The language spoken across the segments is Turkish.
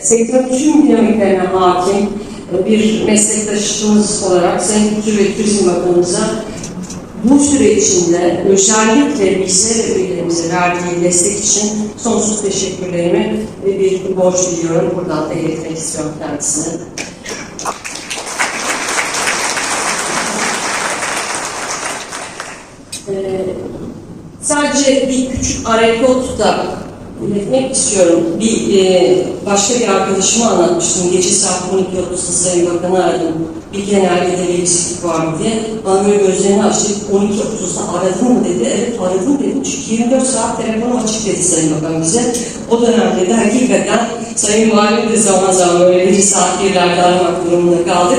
Sektörün tüm dinamiklerine hakim bir meslektaşımız olarak Sayın Kültür ve Turizm Bakanımıza bu süre içinde özellikle bize ve üyelerimize verdiği destek için sonsuz teşekkürlerimi ve bir borç biliyorum. Buradan da iletmek istiyorum kendisine. Ee, sadece bir küçük anekdot da iletmek istiyorum. Bir e, başka bir arkadaşıma anlatmıştım. Gece saat 12.30'da Sayın Bakan'ı aradım. Bir genelgede bir eksiklik var mı diye. Bana böyle gözlerini açtı. 12.30'da aradın mı dedi. Evet aradım dedim. Çünkü 24 saat telefonum açık dedi Sayın Bakan bize. O dönemde de hakikaten Sayın Valim de zaman zaman böyle bir saat birlerde aramak durumunda kaldık.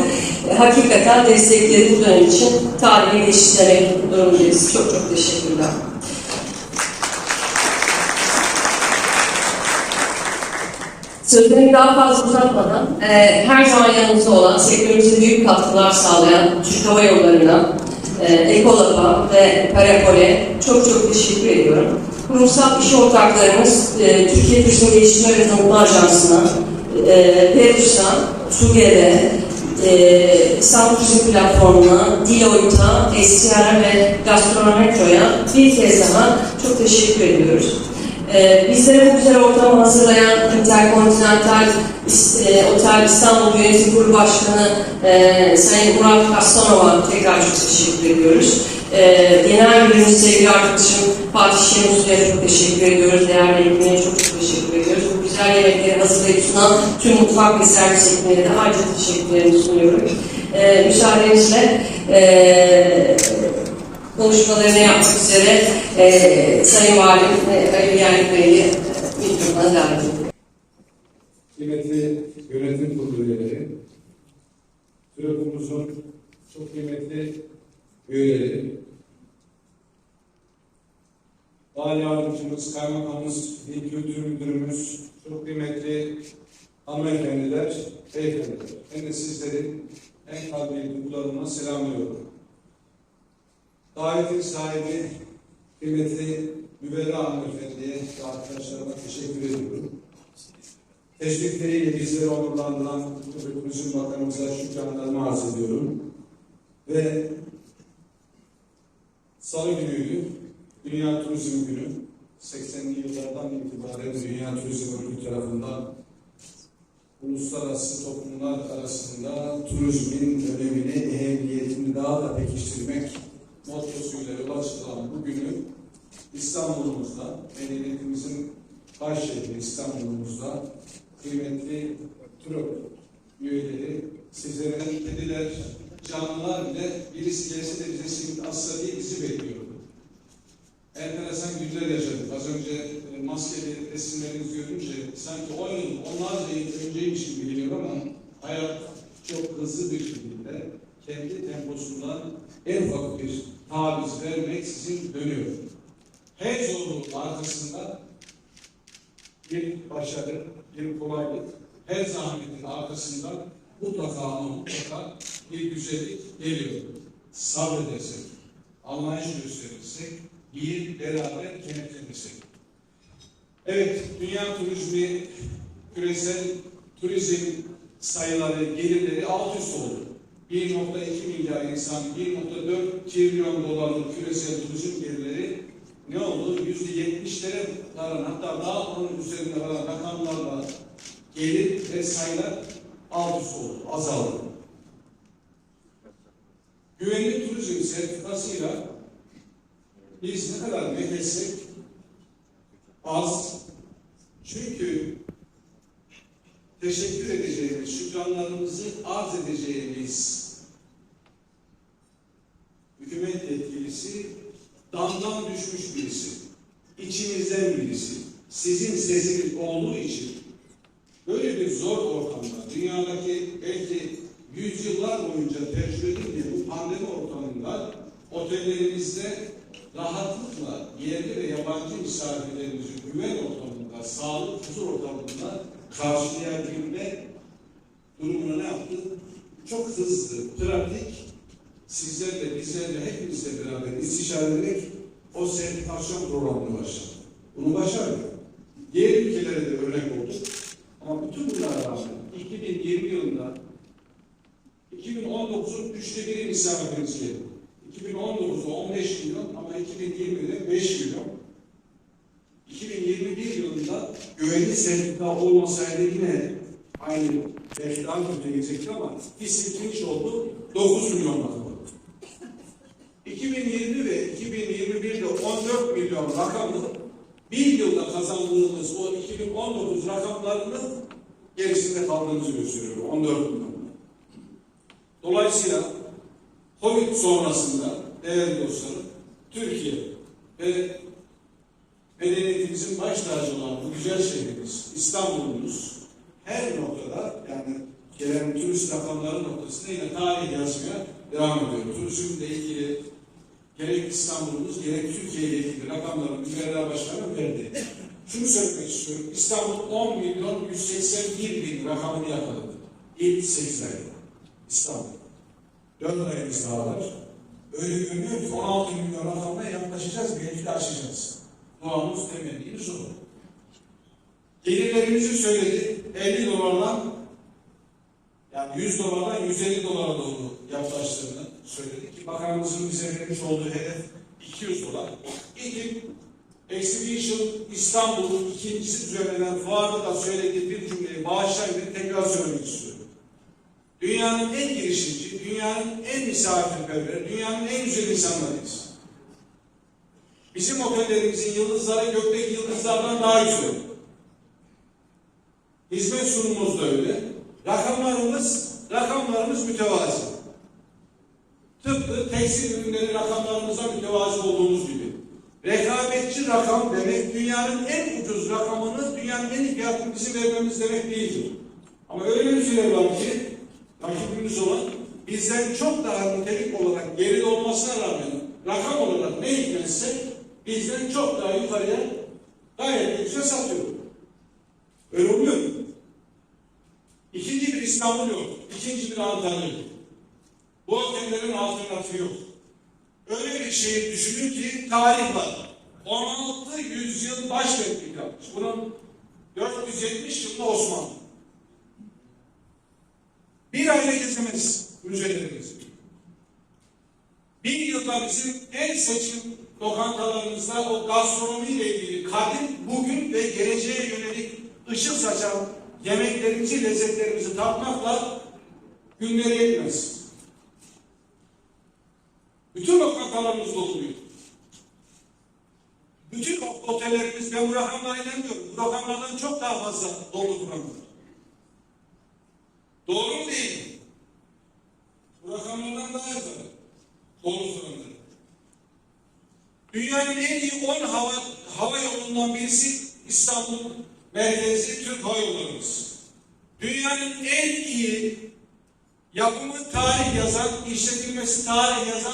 E, hakikaten destekleri bu dönem için tarihe geçişlemek durumundayız. Çok çok teşekkürler. Sözlerimi daha fazla uzatmadan, e, her zaman yanımızda olan, sektörümüze büyük katkılar sağlayan Türk Hava Yolları'na, e, Ekolab'a ve Parapol'e çok çok teşekkür ediyorum. Kurumsal iş ortaklarımız e, Türkiye Turizm Geliştirme ve Tanıtma Ajansı'na, e, Perus'a, TUGE'de, e, İstanbul Turizm Platformu'na, Deloitte'a, STR ve Gastronometro'ya bir kez daha çok teşekkür ediyoruz. Ee, bizlere bu güzel ortamı hazırlayan Interkontinental e, Otel İstanbul Yönetim Kurulu Başkanı e, Sayın Murat Kastanov'a tekrar çok teşekkür ediyoruz. E, Genel Müdürümüz sevgili arkadaşım Fatih Şemus çok teşekkür ediyoruz. Değerli ekmeğe çok çok teşekkür ediyoruz. Bu güzel yemekleri hazırlayıp sunan tüm mutfak ve servis ekmeğine de ayrıca teşekkürlerimi sunuyorum. E, müsaadenizle e, konuşmalarını yapmak üzere e, Sayın Valim e, Ali Yerlik Bey'i mikrofona davet ediyorum. kıymetli yönetim kurulu üyeleri, TÜROP'umuzun çok kıymetli üyeleri, Vali Yardımcımız, Kaymakamımız, İl Müdürümüz, çok kıymetli hanımefendiler, beyefendiler. Ben de sizlerin en kalbi duygularıma selamlıyorum. Davetin sahibi, kıymetli Müberra hanımefendiye ve arkadaşlarıma teşekkür ediyorum. Teşvikleriyle bizleri onurlandıran Turizm Bakanımıza şükranlarımı arz ediyorum. Ve Salı günüydü, Dünya Turizm Günü. 80'li yıllardan itibaren Dünya Turizm Örgütü tarafından uluslararası toplumlar arasında turizmin önemini, ehemmiyetini daha da pekiştirmek mottosuyla yola çıkılan bu günü İstanbul'umuzda, medeniyetimizin baş şehri İstanbul'umuzda kıymetli TUROP üyeleri, sizlere kediler, canlılar bile birisi gelse de bize simit asla diye bizi bekliyordu. Enteresan günler yaşadık. Az önce e, maskeli resimlerinizi görünce sanki 10 yıl, onlarca yıl önceymiş gibi geliyor ama hayat çok hızlı bir şekilde kendi temposundan en ufak bir taviz vermeksizin dönüyor. Her zorluğun arkasında bir başarı, bir kolaylık, her zahmetin arkasından mutlaka mutlaka bir güzellik geliyor. Sabredersek, anlayış gösterirsek, bir beraber kenetlenirsek. Evet, dünya turizmi, küresel turizm sayıları, gelirleri alt üst oldu. 1.2 milyar insan, 1.4 trilyon dolarlık küresel turizm gelirleri ne oldu? Yüzde yetmişlere varan hatta daha onun üzerinde varan rakamlarla gelir ve sayılar alt üst oldu, azaldı. Güvenli turizm sertifikasıyla biz ne kadar methetsek az. Çünkü teşekkür edeceğimiz, şükranlarımızı arz edeceğimiz hükümet yetkilisi damdan düşmüş birisi, içinizden birisi, sizin sesiniz olduğu için böyle bir zor ortamda, dünyadaki belki yüzyıllar boyunca tecrübe edilmeyen bu pandemi ortamında otellerimizde rahatlıkla yerli ve yabancı misafirlerimizi güven ortamında, sağlık, huzur ortamında karşılayabilme durumuna ne yaptı? Çok hızlı, pratik, sizlerle, bizlerle, hepimizle beraber istişare ederek o sertifikasyon programını başladı. Bunu başardı. Diğer ülkelere de örnek oldu. Ama bütün bunlara rağmen 2020 yılında 2019'un üçte biri misafirimiz geldi. 2019'da 15 milyon ama 2020'de 5 milyon. 2021 yılında güvenli sertifika olmasaydı yine aynı belki daha kötü gelecekti ama bir silkinç oldu 9 milyon rakamı. 2020 ve 2021'de 14 milyon rakamı bir yılda kazandığımız o 2019 rakamlarının gerisinde kaldığımızı gösteriyor. 14 milyon. Dolayısıyla Covid sonrasında değerli dostlarım Türkiye ve medeniyetimizin baş tacı olan bu güzel şehrimiz İstanbul'umuz her noktada yani gelen turist rakamları noktasında yine tarih yazmaya devam ediyor. Turizmle ilgili gerek İstanbul'umuz gerek Türkiye ile ilgili rakamları Müberra Başkanı verdi. Şunu söylemek istiyorum. İstanbul 10 milyon 181 bin rakamını yakaladı. İlk 8 ayda. İstanbul. 4 ayımız daha var. Öyle görünüyor ki 16 milyon rakamına yaklaşacağız, belki de aşacağız. Doğamız temennimiz o. Gelirlerimizi söyledi. 50 dolardan yani 100 dolardan 150 dolara doğru yaklaştığını söyledi ki bakanımızın bize vermiş olduğu hedef 200 dolar. İlk Exhibition İstanbul'un ikincisi düzenlenen fuarda da söylediği bir cümleyi bağışlayın tekrar söylemek istiyorum. Dünyanın en girişimci, dünyanın en misafirperver, dünyanın en güzel insanlarıyız. Bizim otellerimizin yıldızları gökteki yıldızlardan daha güzel. Hizmet sunumumuz da öyle. Rakamlarımız, rakamlarımız mütevazi. Tıpkı tekstil ürünleri rakamlarımıza mütevazi olduğumuz gibi. Rekabetçi rakam demek dünyanın en ucuz rakamını dünyanın en iyi fiyatını bizim vermemiz demek değildir. Ama öyle şey var ki rakibimiz olan bizden çok daha nitelik olarak geride olmasına rağmen rakam olarak ne hikmetse bizden çok daha yukarıya gayet güzel satıyor. Öyle olmuyor mu? İkinci bir İstanbul yok. İkinci bir Antalya yok. Bu otellerin alternatifi yok. Öyle bir şehir düşünün ki tarih var. 16 yüzyıl başkentlik yapmış. Bunun 470 yılında Osmanlı. Bir ayda gezemez müzelerimizi. Bir yılda bizim en seçim lokantalarımızda o gastronomiyle ilgili kadim, bugün ve geleceğe yönelik ışık saçan yemeklerimizi, lezzetlerimizi tatmakla günleri yetmez. Bütün lokantalarımız doluyor. Bütün otellerimiz, ben bu rakamlara inanmıyorum. Bu rakamlardan çok daha fazla dolu duranlar. Doğru mu değil mi? Bu rakamlardan daha fazla dolu duranlar. Dünyanın en iyi 10 hava, hava yolundan birisi İstanbul merkezi Türk Hava Yollarımız. Dünyanın en iyi yapımı tarih yazan, işletilmesi tarih yazan,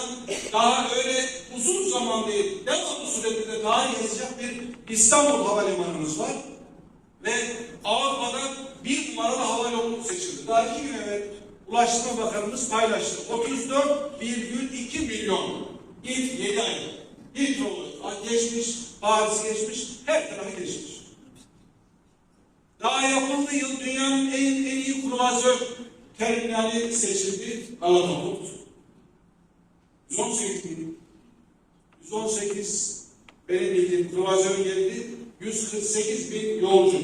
daha öyle uzun zaman değil, devamlı süredir tarih yazacak bir İstanbul Havalimanımız var. Ve Avrupa'da bir numaralı hava yolu seçildi. Daha iki gün evvel Ulaştırma Bakanımız paylaştı. 34,2 milyon ilk 7 ayda. Paris geçmiş, her tarafı geçmiş. Daha yapıldığı yıl dünyanın en, en iyi kruvazör terminali seçildi Galata Port. 118 bin, 118 benim bildiğim kruvazör geldi, 148 bin yolcu.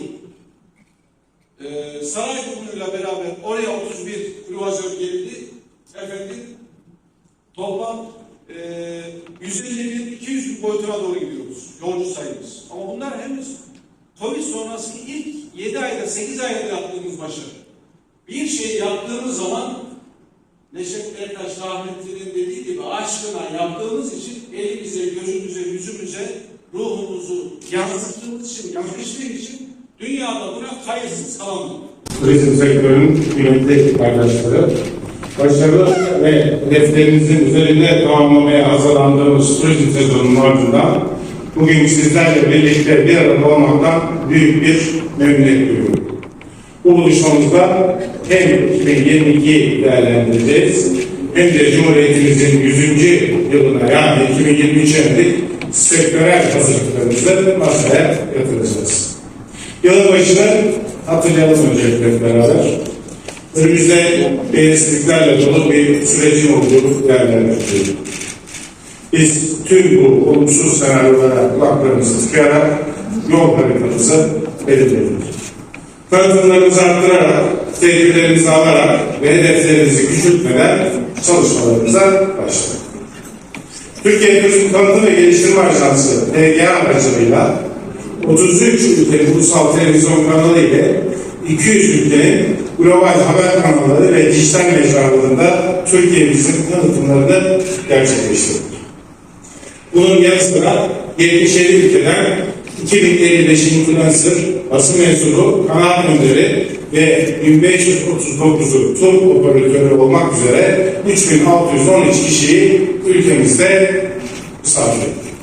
Ee, Sarayburnu'yla beraber oraya 31 kruvazör geldi. Efendim toplam e, 150 bin, 200 bin boyutuna doğru gidiyoruz. Yolcu sayımız. Ama bunlar henüz Covid sonrası ilk 7 ayda 8 ayda yaptığımız başarı. Bir şey yaptığımız zaman Neşet Ertaş rahmetlinin dediği gibi aşkına yaptığımız için elimize, gözümüze, yüzümüze, ruhumuzu yansıttığımız için, yakıştığı için dünyada buna kayıtsız kalamıyor. turizm sektörünün kıymetli paydaşları, başarılı ve hedeflerimizin üzerinde tamamlamaya hazırlandığımız turizm sezonunun ardından bugün sizlerle birlikte bir arada olmaktan büyük bir memnuniyet duyuyorum. Bu buluşmamızda hem 2022'yi değerlendireceğiz hem de Cumhuriyetimizin 100. yılına yani 2023'e yönelik sektörel hazırlıklarımızı masaya yatıracağız. Yılın başını hatırlayalım öncelikle beraber. Önümüzde belirsizliklerle dolu bir sürecin olduğu değerlendiriyoruz. Biz tüm bu olumsuz senaryolara kulaklarımızı tıkayarak yol haritamızı belirliyoruz. Tanıtımlarımızı arttırarak, tedbirlerimizi alarak ve hedeflerimizi küçültmeden çalışmalarımıza başladık. Türkiye Turizm Tanıtım ve Geliştirme Ajansı TGA aracılığıyla 33 ülkenin ulusal televizyon kanalı ile 200 ülkenin global haber kanalları ve dijital mecralarında Türkiye'mizin tanıtımlarını gerçekleştirdik. Bunun yanı sıra 77 ülkeden 2055 influencer, basın mensubu, kanal önderi ve 1539'u tur operatörü olmak üzere 3613 kişiyi ülkemizde misafir ettik.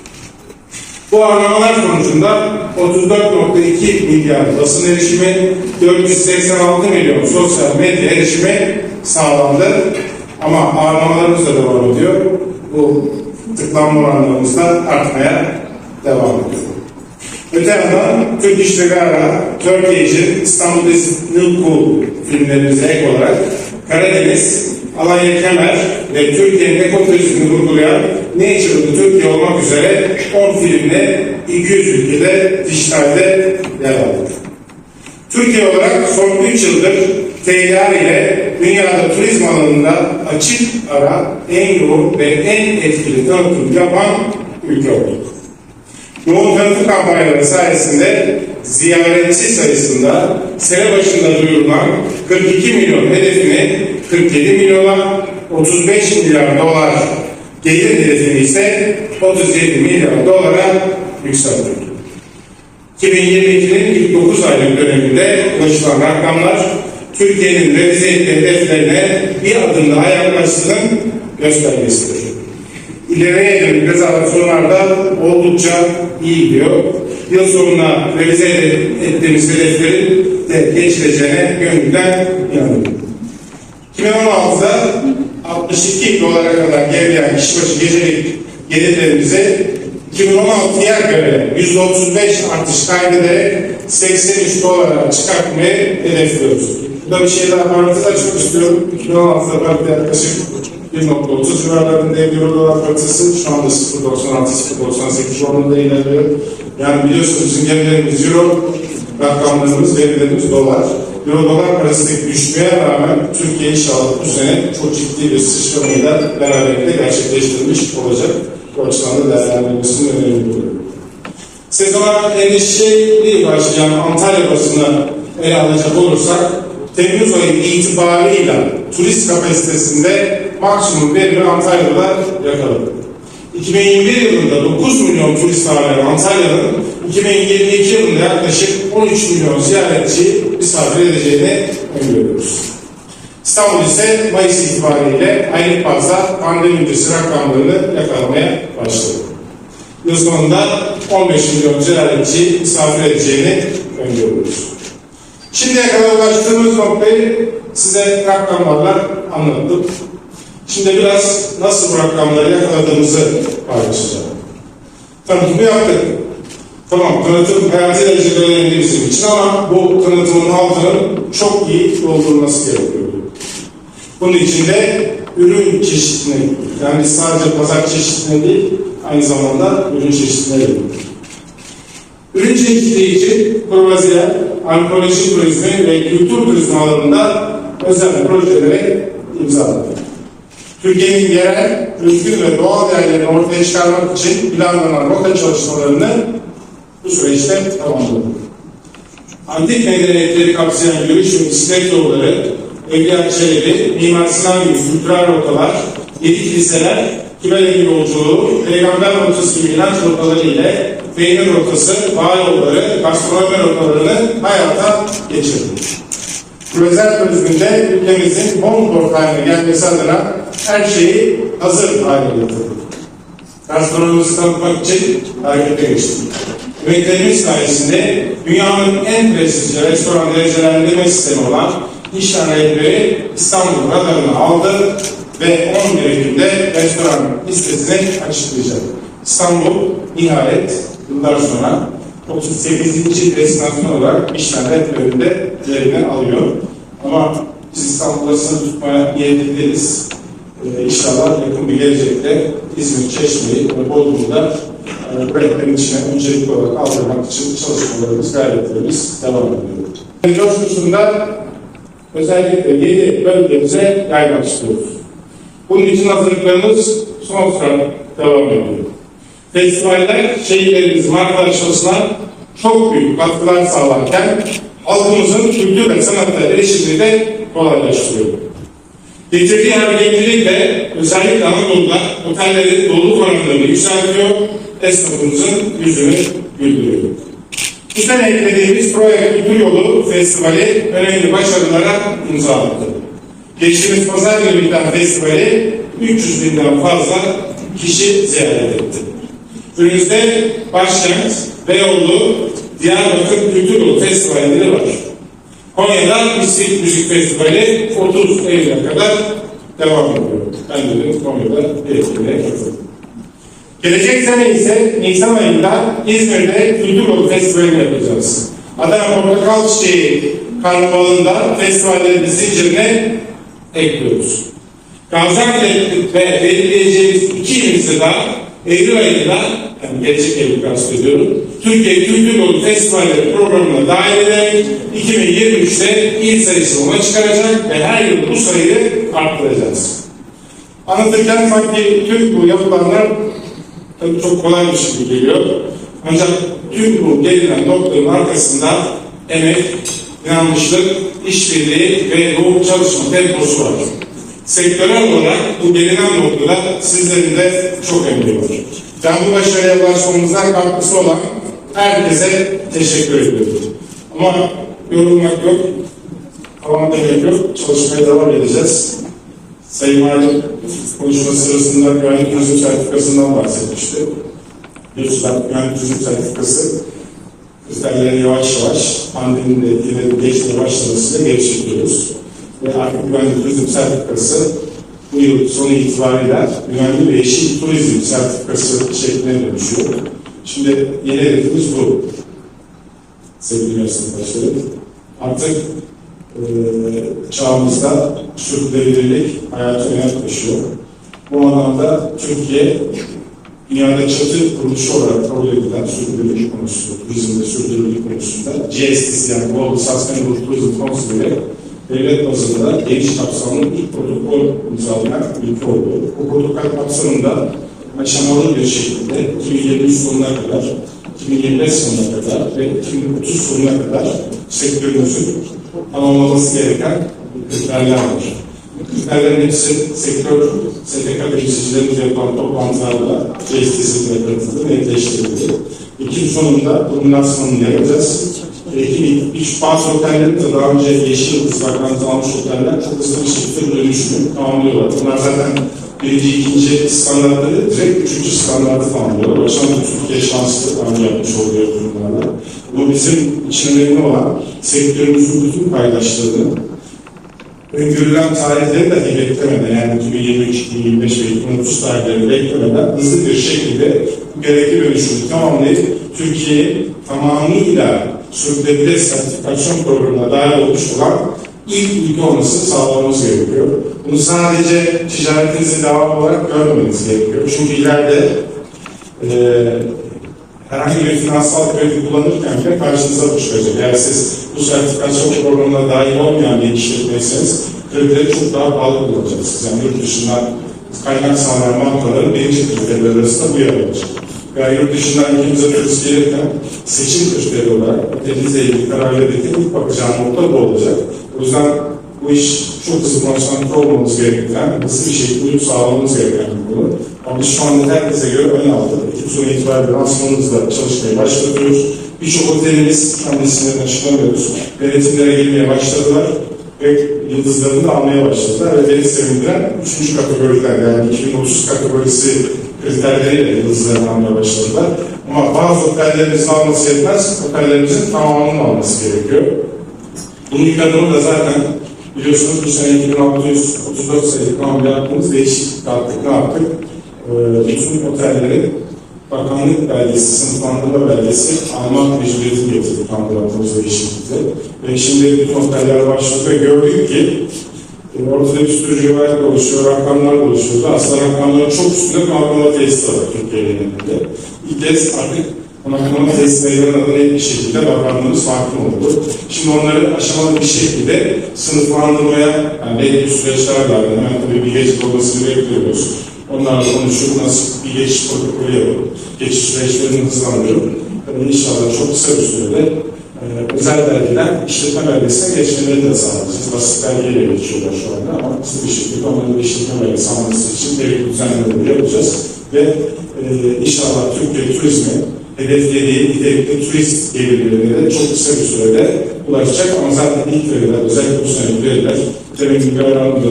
Bu aramalar sonucunda 34.2 milyar basın erişimi, 486 milyon sosyal medya erişimi sağlandı. Ama aramalarımız da devam ediyor. Bu tıklanma oranlarımız da artmaya devam ediyor. Öte yandan Türk İş Gara, Turkish, İstanbul Nilku filmlerimize ek olarak Karadeniz, Alanya Kemer ve Türkiye'nin ekoturizmini vurgulayan Nature'lı Türkiye olmak üzere 10 filmle 200 ülkede dijitalde yer aldı. Türkiye olarak son 3 yıldır TGR ile dünyada turizm alanında açık ara en yoğun ve en etkili tanıtım yapan ülke olduk. Yoğun tanıtım kampanyaları sayesinde ziyaretçi sayısında sene başında duyurulan 42 milyon hedefini 47 milyona 35 milyar dolar gelir hedefini ise 37 milyar dolara yükseltti. 2022'nin ilk 9 aylık döneminde ulaşılan rakamlar Türkiye'nin revize hedeflerine bir adım daha yaklaştığının göstergesidir. İleriye dönük rezervasyonlarda oldukça iyi gidiyor. Yıl sonuna revize ettiğimiz hedeflerin de geçileceğine gönülden inanıyorum. 2016'da 62 dolara kadar gerileyen kişi başı gecelik gelirlerimizi 2016'ya göre %35 artış kaydederek 83 dolara çıkartmayı hedefliyoruz. Burada bir şey daha parantez açmak istiyorum. 2016'da parite yaklaşık 1.30 civarlarında euro dolar paritesi şu anda 0.96 0.98 oranında ilerliyor. Yani biliyorsunuz bizim gemilerimiz euro, rakamlarımız, verilerimiz dolar. Euro dolar parasındaki düşmeye rağmen Türkiye inşallah bu sene çok ciddi bir sıçramayla beraberlikte gerçekleştirmiş olacak. Bu açıdan da değerlendirmesini öneriyorum. Sezona endişeli başlayan Antalya basını ele alacak olursak Temmuz ayı itibarıyla turist kapasitesinde maksimum verimi Antalya'da yakaladı. 2021 yılında 9 milyon turist ağırlayan Antalya'nın 2022 yılında yaklaşık 13 milyon ziyaretçi misafir edeceğini öngörüyoruz. İstanbul ise Mayıs itibariyle aylık bazda pandemi öncesi rakamlarını yakalamaya başladı. Yıl sonunda 15 milyon ziyaretçi misafir edeceğini öngörüyoruz. Şimdiye kadar ulaştığımız noktayı size rakamlarla anlattım. Şimdi biraz nasıl rakamları yakaladığımızı paylaşacağım. Tanıtımı yaptık. Tamam, tanıtım hayati derecede bizim için ama bu tanıtımın altının çok iyi doldurulması gerekiyor. Bunun için de ürün çeşitliliğine yani sadece pazar çeşitliliğine değil, aynı zamanda ürün çeşitliliğine Ürün çeşitliliği için Kruvaziyer, arkeoloji turizmi ve kültür turizmi alanında özel projelere imza attı. Türkiye'nin yerel, özgün ve doğal değerlerini ortaya çıkarmak için planlanan rota çalışmalarını bu süreçte tamamladı. Antik medeniyetleri kapsayan yürüyüş ve bisiklet yolları, Evliya Çelebi, Mimar Sinan gibi kültürel rotalar, yedi kiliseler, Kibele yolculuğu, Peygamber rotası inanç rotaları ile peynir rotası, bağ yolları, gastronomi rotalarını hayata geçirdi. Küresel turizminde ülkemizin Bonport haline gelmesi adına her şeyi hazır hale getirdik. Gastronomimizi tanıtmak için harekete geçtik. Üretlerimiz sayesinde dünyanın en prestijli restoran derecelendirme sistemi olan Nişan Rehberi İstanbul radarını aldı ve 11 Ekim'de restoran listesini açıklayacak. İstanbul nihayet yıllar sonra 38. destinasyon olarak hep önünde yerini alıyor. Ama biz İstanbul'da sınır tutmaya niyetliyiz. Ee, inşallah yakın bir gelecekte İzmir, Çeşme'yi ve Bodrum'da e, bu rehberin içine öncelikli olarak aldırmak için çalışmalarımız, gayretlerimiz devam ediyor. Coşkusunda özellikle yedi bölgemize yaymak istiyoruz. Bunun için hazırlıklarımız son sıra devam ediyor. Festivaller şehirlerimiz markalaşmasına çok büyük katkılar sağlarken halkımızın kültür ve sanata erişimini de kolaylaştırıyor. Getirdiği hareketlilikle özellikle Anadolu'da otellerin dolu oranlarını yükseltiyor, esnafımızın yüzünü güldürüyor. Bu sene eklediğimiz Troya Kültür Yolu Festivali önemli başarılara imza attı. Geçtiğimiz pazar günü biten festivali 300 binden fazla kişi ziyaret etti. Önümüzde başkent, Beyoğlu, Diyarbakır Kültür Yolu Festivalleri var. Konya'da Mistik Müzik Festivali 30 Eylül'e kadar devam ediyor. Ben de Konya'da bir katıldım. Gelecek sene ise Nisan ayında İzmir'de Kültür Yolu Festivali yapacağız. Adana Portakal Çiçeği Karnavalı'nda festivallerin zincirine ekliyoruz. Gaziantep ve belirleyeceğimiz iki ilimizde daha Eylül ayında, yani gelecek Eylül kastediyorum, Türkiye Kültür Yolu Festivalleri programına dahil ederek 2023'te il sayısı ona çıkaracak ve her yıl bu sayıyı arttıracağız. Anlatırken sanki tüm bu yapılanlar tabii çok kolaymış gibi geliyor. Ancak tüm bu gelinen noktanın arkasında emek, inanmışlık, işbirliği ve yoğun çalışma temposu var. Sektörel olarak bu gelinen noktada sizlerin de çok emeği var. Ben bu başarıya ulaşmamıza katkısı olan herkese teşekkür ediyorum. Ama yorulmak yok, falan demek yok, çalışmaya devam edeceğiz. Sayın Valim konuşma sırasında güvenlik turizm sertifikasından bahsetmişti. Biliyorsunuz güvenlik turizm sertifikası kriterleri yavaş yavaş pandeminin de etkileri geçmeye başlamasıyla geliştiriyoruz. Ve artık güvenlik turizm sertifikası bu yıl sonu itibariyle güvenli ve yeşil turizm sertifikası şekline dönüşüyor. Şimdi yeni hedefimiz bu. Sevgili meslektaşlarım. Artık e, çağımızda sürdürülebilirlik hayata önem taşıyor. Bu anlamda Türkiye dünyada çatı kuruluşu olarak kabul edilen sürdürülebilirlik konusu, turizm ve sürdürülebilirlik konusunda GSTC yani Global Sustainable Tourism Council ile devlet bazında geniş kapsamlı ilk protokol imzalayan ülke oldu. Bu protokol kapsamında aşamalı bir şekilde 2023 sonuna kadar, 2025 sonuna kadar ve 2030 sonuna kadar sektörümüzün tamamlaması gereken kriterler var. Bu kriterlerin hepsi sektör, STK temsilcilerimizle yapılan toplantılarda meclisinde katıldı, netleştirildi. Ekim sonunda lansmanını yapacağız. Ekim, iş bazı otellerin de daha önce yeşil yıldız vakansı almış oteller çok hızlı bir şekilde dönüşümü tamamlıyorlar. Bunlar zaten birinci, ikinci standartları direkt üçüncü standartı tamamlıyorlar. Açıdan Türkiye şanslı önce yapmış oluyor durumlarla. Bu bizim için önemli olan sektörümüzün bütün paydaşlarını öngörülen tarihleri dahi beklemeden yani 2023, 2025 ve 2030 tarihlerini beklemeden hızlı bir şekilde gerekli dönüşümü tamamlayıp Türkiye'yi tamamıyla sürdürülebilir sertifikasyon programına dahil olmuş olan ilk ülke olmasını sağlamamız gerekiyor. Bunu sadece ticaretinizi devam olarak görmemeniz gerekiyor. Çünkü ileride eee herhangi bir finansal kredi kullanırken bile karşınıza çıkacak. Eğer siz bu sertifikasyon programına dahil olmayan bir işletmeyseniz kredileri çok daha pahalı kullanacaksınız. Yani yurt dışından kaynak sağlayan bankaların birinci kriterler arasında bu yer alacak. Yani yurt dışından ülkemize turist gelirken seçim kriteri olarak otelinizle ilgili karar verirken ilk bakacağım nokta bu olacak. O yüzden bu iş çok hızlı konsantre olmamız gereken, hızlı bir şekilde uyum sağlamamız gereken bir konu. Ama şu anda herkese göre ön aldık. Ekim sonu itibariyle lansmanımızla çalışmaya başlatıyoruz. Birçok otelimiz, isimlerini açıklamıyoruz, denetimlere girmeye başladılar ve yıldızlarını da almaya başladılar ve beni sevindiren üçüncü kategoriler yani 2030 kategorisi kriterleriyle yıldızlarını almaya başladılar. Ama bazı otellerimizin alması yetmez, otellerimizin tamamının alması gerekiyor. Bunun ilk adımı da zaten biliyorsunuz bu sene 2634 sayılı kanunda yaptığımız değişiklik yaptık. Ne bütün otellerin bakanlık belgesi, sınıflandırma belgesi alma mecburiyeti getirdik tanıdığımız değişiklikte. Ve şimdi bütün oteller başladı ve gördük ki e, ortada bir sürü rivayet oluşuyor, rakamlar oluşuyordu. Aslında rakamların çok üstünde konaklama tesisi var Türkiye genelinde. İlk kez artık konaklama tesislerinin adına net bir şekilde bakanlığımız farklı oldu. Şimdi onları aşamalı bir şekilde sınıflandırmaya, yani belli süreçler var. Hemen tabii bir geçiş olmasını bekliyoruz. Onlarla konuşup nasıl bir geçiş protokolü yapıp, geçiş süreçlerini hızlandırıp, e, inşallah çok kısa bir sürede ee, özel belgeden işletme belgesine geçmelerini de sağlayacağız. Basit belgeyle geçiyorlar şu anda ama hızlı bir şekilde onların işletme belgesi alması için gerekli düzenlemeleri yapacağız. Ve e, inşallah Türkiye turizmi hedeflediği nitelikli turist gelirlerine de çok kısa bir sürede ulaşacak ama zaten ilk veriler, özellikle bu sene veriler, gibi aramda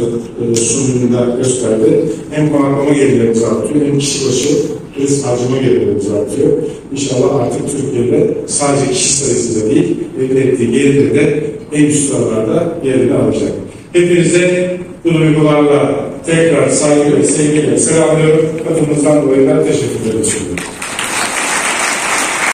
e, sunumunda gösterdi. Hem konaklama gelirlerimiz artıyor hem kişi başı turist harcama gelirlerimiz artıyor. İnşallah artık Türkiye'de sadece kişi sayısıyla değil, ürettiği geliri de en üst sıralarda yerini alacak. Hepinize bu duygularla tekrar saygı ve sevgiyle selamlıyorum. Katılımınızdan dolayı da teşekkür ederim.